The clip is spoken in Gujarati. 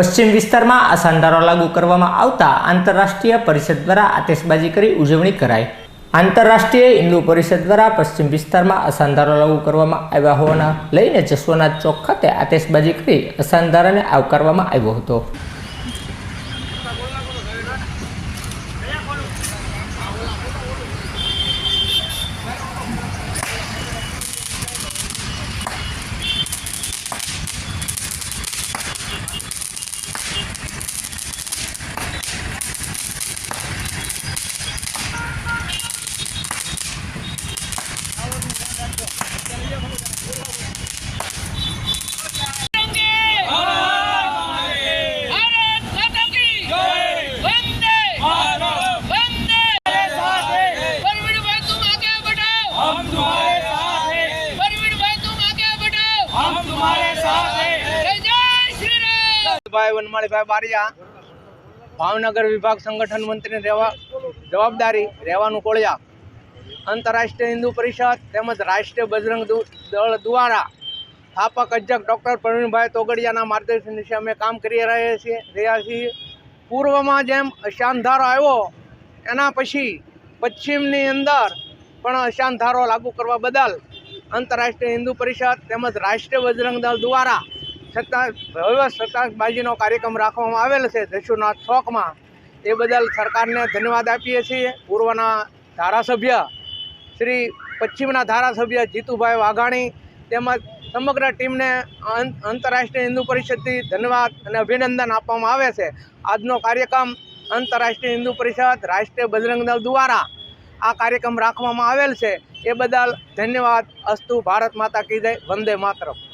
પશ્ચિમ વિસ્તારમાં આ સાંધારો લાગુ કરવામાં આવતા આંતરરાષ્ટ્રીય પરિષદ દ્વારા આતશબાજી કરી ઉજવણી કરાઈ. આંતરરાષ્ટ્રીય હિન્દુ પરિષદ દ્વારા પશ્ચિમ વિસ્તારમાં અસાંધારો લાગુ કરવામાં આવ્યા હોવાના લઈને જસવનાથ ચોક ખાતે આતશબાજી કરી અસાંધારાને આવકારવામાં આવ્યો હતો. राम ભાઈ વનમાળીભાઈ બારિયા ભાવનગર વિભાગ સંગઠન મંત્રીની રહેવા જવાબદારી રહેવાનું કોળિયા. આંતરરાષ્ટ્રીય હિન્દુ પરિષદ તેમજ રાષ્ટ્રીય બજરંગ દળ દ્વારા. સ્થાપક અધ્યક્ષ ડૉક્ટર પ્રવીણભાઈ તોગડિયાના માર્ગદર્શન વિશે અમે કામ કરી રહ્યા છીએ રહ્યા છીએ. પૂર્વમાં જેમ અશાંતધારો આવ્યો, એના પછી પશ્ચિમની અંદર પણ અશાંતધારો લાગુ કરવા બદલ આંતરરાષ્ટ્રીય હિન્દુ પરિષદ તેમજ રાષ્ટ્રીય બજરંગ દળ દ્વારા સત્તા ભવ્ય સત્તાબાજીનો કાર્યક્રમ રાખવામાં આવેલ છે જશુનાથ ચોકમાં. એ બદલ સરકારને ધન્યવાદ આપીએ છીએ. પૂર્વના ધારાસભ્ય શ્રી પશ્ચિમના ધારાસભ્ય જીતુભાઈ વાઘાણી તેમજ સમગ્ર ટીમને આંત- આંતરરાષ્ટ્રીય હિન્દુ પરિષદથી ધન્યવાદ અને અભિનંદન આપવામાં આવે છે. આજનો કાર્યક્રમ આંતરરાષ્ટ્રીય હિન્દુ પરિષદ રાષ્ટ્રીય બજરંગ દળ દ્વારા આ કાર્યક્રમ રાખવામાં આવેલ છે. એ બદલ ધન્યવાદ. અસ્તુ ભારત માતા કી વંદે માતરમ.